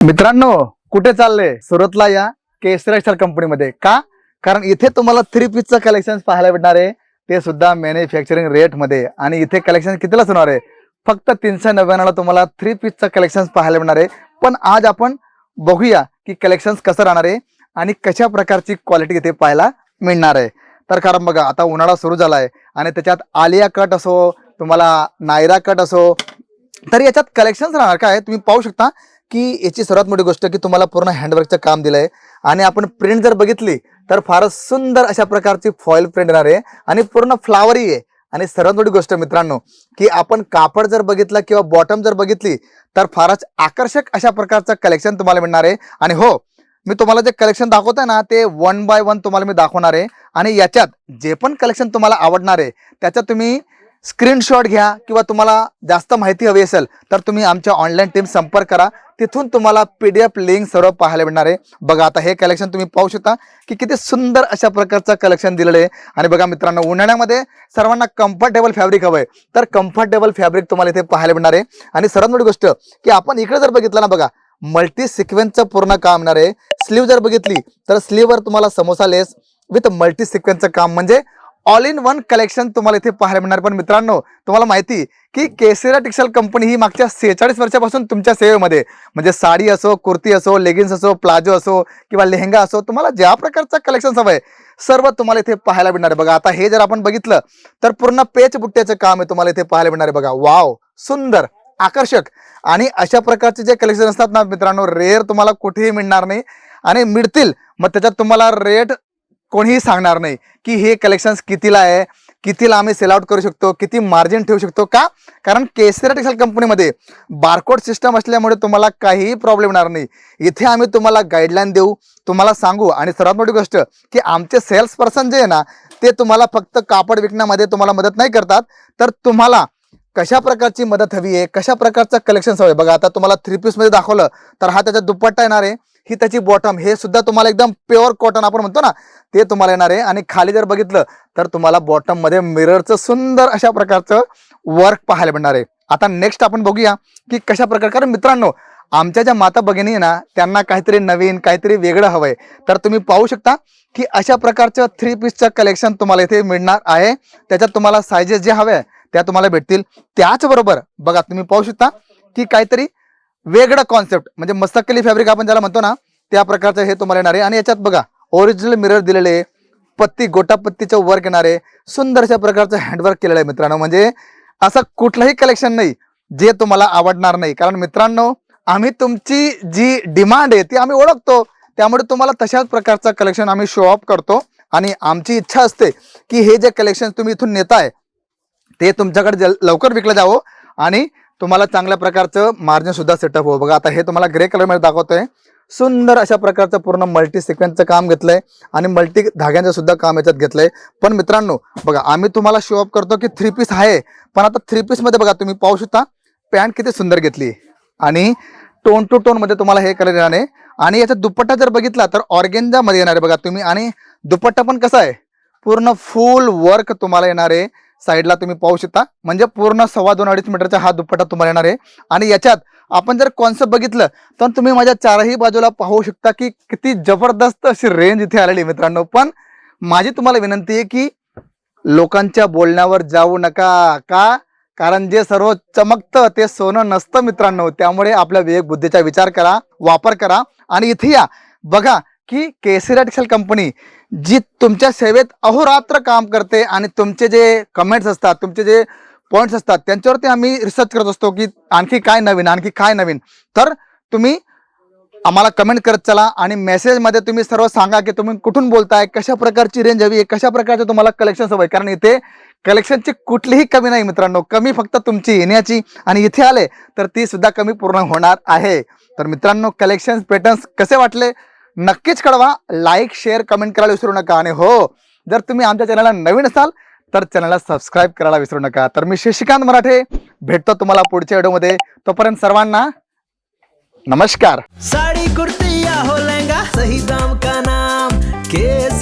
मित्रांनो कुठे चालले? सुरतला या केसरेशल कंपनीमध्ये का? कारण इथे तुम्हाला थ्री पीसचं कलेक्शन पाहायला भेटणार आहे. ते सुद्धा मॅन्युफॅक्चरिंग रेटमध्ये आणि इथे कलेक्शन कितीला होणार आहे? फक्त तीनशे नव्याण्णवला तुम्हाला थ्री पीसचं कलेक्शन पाहायला भेटणार आहे. पण आज आपण बघूया की कलेक्शन कसं राहणार आहे आणि कशा प्रकारची क्वालिटी इथे पाहायला मिळणार आहे. तर कारण बघा आता उन्हाळा सुरू झाला आहे आणि त्याच्यात आलिया कट असो तुम्हाला नायरा कट असो तर याच्यात कलेक्शन्स राहणार काय? तुम्ही पाहू शकता की याची सर्वात मोठी गोष्ट की तुम्हाला पूर्ण हँडवर्कचं काम दिलंय. आणि आपण प्रिंट जर बघितली तर फारच सुंदर अशा प्रकारची फॉईल प्रिंट येणार आहे. आणि पूर्ण फ्लावरी आहे. आणि सर्वात मोठी गोष्ट मित्रांनो की आपण कापड जर बघितलं किंवा बॉटम जर बघितली तर फारच आकर्षक अशा प्रकारचं कलेक्शन तुम्हाला मिळणार आहे. आणि हो मी तुम्हाला जे कलेक्शन दाखवतोय ना ते वन बाय वन तुम्हाला मी दाखवणार आहे. आणि याच्यात जे पण कलेक्शन तुम्हाला आवडणार आहे त्याच्यात तुम्ही स्क्रीनशॉट घ्या किंवा तुम्हाला जास्त माहिती हवी असेल तर तुम्ही आमच्या ऑनलाईन टीम संपर्क करा. तिथून तुम्हाला पी डी एफ लिंक सर्व पाहायला मिळणार आहे. बघा आता हे कलेक्शन तुम्ही पाहू शकता की किती सुंदर अशा प्रकारचं कलेक्शन दिलेलं आहे. आणि बघा मित्रांनो उन्हाळ्यामध्ये सर्वांना कम्फर्टेबल फॅब्रिक हवंय. तर कम्फर्टेबल फॅब्रिक तुम्हाला इथे पाहायला मिळणार आहे. आणि सर्वात मोठी गोष्ट की आपण इकडे जर बघितलं ना बघा मल्टी सिक्वेन्सचं पूर्ण काम येणार आहे. स्लीव जर बघितली तर स्लीववर तुम्हाला समोसा लेस विथ मल्टी सिक्वेन्सचं काम. म्हणजे ऑल इन वन कलेक्शन तुम्हाला इथे पाहायला मिळणार. पण मित्रांनो तुम्हाला माहिती की केसेरा टेक्सटाईल कंपनी ही मागच्या सेहेचाळीस वर्षापासून तुमच्या सेवेमध्ये. म्हणजे साडी असो कुर्ती असो लेगिन्स असो प्लाजो असो किंवा लेहंगा असो तुम्हाला ज्या प्रकारचा कलेक्शन हवं आहे सर्व तुम्हाला इथे पाहायला मिळणार. आहे बघा आता हे जर आपण बघितलं तर पूर्ण पेच बुट्ट्याचं काम आहे तुम्हाला इथे पाहायला मिळणार आहे. बघा वाव सुंदर आकर्षक. आणि अशा प्रकारचे जे कलेक्शन असतात ना मित्रांनो रेअर तुम्हाला कुठेही मिळणार नाही. आणि मिळतील मग त्याच्यात तुम्हाला रेट कोणीही सांगणार नाही की हे कलेक्शन्स कितीला आहे कितीला आम्ही सेल आउट करू शकतो किती मार्जिन ठेवू शकतो का? कारण केसरा टेक्सटाईल कंपनीमध्ये बारकोड सिस्टम असल्यामुळे तुम्हाला काहीही प्रॉब्लेम येणार नाही. इथे आम्ही तुम्हाला गाईडलाईन देऊ तुम्हाला सांगू आणि सर्वात मोठी गोष्ट की आमचे सेल्स पर्सन जे आहे ना ते तुम्हाला फक्त कापड विकण्यामध्ये तुम्हाला मदत नाही करतात. तर तुम्हाला कशा प्रकारची मदत हवी आहे कशा प्रकारचं कलेक्शन हवं आहे? बघा आता तुम्हाला थ्री पीसमध्ये दाखवलं तर हा त्याचा दुपट्टा येणार आहे. ही त्याची बॉटम हे सुद्धा तुम्हाला एकदम प्युअर कॉटन आपण म्हणतो ना ते तुम्हाला येणार आहे. आणि खाली जर बघितलं तर तुम्हाला बॉटममध्ये मिररचं सुंदर अशा प्रकारचं वर्क पाहायला मिळणार आहे. आता नेक्स्ट आपण बघूया की कशा प्रकार कारण मित्रांनो आमच्या ज्या माता भगिनी ना त्यांना काहीतरी नवीन काहीतरी वेगळं हवंय. तर तुम्ही पाहू शकता की अशा प्रकारचं थ्री पीसचं कलेक्शन तुम्हाला इथे मिळणार आहे. त्याच्यात तुम्हाला सायजेस जे हवे त्या तुम्हाला भेटतील. त्याचबरोबर बघा तुम्ही पाहू शकता की काहीतरी वेगळं कॉन्सेप्ट म्हणजे मस्तकली फॅब्रिक आपण ज्याला म्हणतो ना त्या प्रकारचं हे तुम्हाला येणार आहे. आणि याच्यात बघा ओरिजिनल मिरर दिलेले आहे पत्ती गोटापत्तीचं वर्क येणार आहे. सुंदर अशा प्रकारचं हँडवर्क केलेलं आहे मित्रांनो. म्हणजे असं कुठलंही कलेक्शन नाही जे तुम्हाला आवडणार नाही. कारण मित्रांनो आम्ही तुमची जी डिमांड आहे ती आम्ही ओळखतो. त्यामुळे तुम्हाला तशाच प्रकारचं कलेक्शन आम्ही शो ऑफ करतो. आणि आमची इच्छा असते की हे जे कलेक्शन तुम्ही इथून नेताय ते तुमच्याकडे लवकर विकलं जावं. आणि तुम्हाला चांगल्या प्रकारचं मार्जिन सुद्धा सेटअप हो बघा आता हे तुम्हाला ग्रे कलरमध्ये दाखवतोय. सुंदर अशा प्रकारचं पूर्ण मल्टी सिक्वेन्सचं काम घेतलंय आणि मल्टी धाग्यांचं सुद्धा काम याच्यात घेतलंय. पण मित्रांनो बघा आम्ही तुम्हाला शो ऑफ करतो की थ्री पीस आहे पण आता थ्री पीसमध्ये बघा तुम्ही पाहू शकता पॅन्ट किती सुंदर घेतली. आणि टोन टू टोनमध्ये तुम्हाला हे कलर येणार आहे. आणि याचा दुपट्टा जर बघितला तर ऑर्गेंजामध्ये येणार आहे बघा तुम्ही. आणि दुपट्टा पण कसा आहे? पूर्ण फुल वर्क तुम्हाला येणार आहे. साईडला तुम्ही पाहू शकता. म्हणजे पूर्ण सव्वा दोन अडीच मीटरचा हा दुपट्टा तुम्हाला येणार आहे. आणि याच्यात आपण जर कॉन्सेप्ट बघितलं तर तुम्ही माझ्या चारही बाजूला पाहू शकता की किती जबरदस्त अशी रेंज इथे आलेली आहे मित्रांनो. पण माझी तुम्हाला विनंती आहे की लोकांच्या बोलण्यावर जाऊ नका. का? कारण जे सर्व चमकतं ते सोनं नसतं मित्रांनो. त्यामुळे आपल्या विवेक बुद्धीचा विचार करा वापर करा आणि इथे या. बघा की केसरी टेक्सटाईल कंपनी जी तुमच्या सेवेत अहोरात्र काम करते आणि तुमचे जे कमेंट्स असतात तुमचे जे पॉईंट्स असतात त्यांच्यावरती आम्ही रिसर्च करत असतो की आणखी काय नवीन आणखी काय नवीन. तर तुम्ही आम्हाला कमेंट करत चला आणि मेसेजमध्ये तुम्ही सर्व सांगा की तुम्ही कुठून बोलताय कशा प्रकारची रेंज हवी आहे कशा प्रकारचे तुम्हाला कलेक्शन हवं आहे कारण इथे कलेक्शनची कुठलीही कमी नाही मित्रांनो कमी फक्त तुमची येण्याची आणि इथे आले तर ती सुद्धा कमी पूर्ण होणार आहे. तर मित्रांनो कलेक्शन पॅटर्न्स कसे वाटले? नक्कीच कळवा. लाईक शेअर कमेंट करायला विसरू नका. आणि हो जर तुम्ही आमच्या चॅनलला नवीन असाल तर चॅनलला सबस्क्राईब करायला विसरू नका. तर मी शशिकांत मराठे भेटतो तुम्हाला पुढच्या व्हिडिओमध्ये तोपर्यंत सर्वांना नमस्कार. साड़ी कुर्ती या हो लहंगा सही दाम का नाम? केस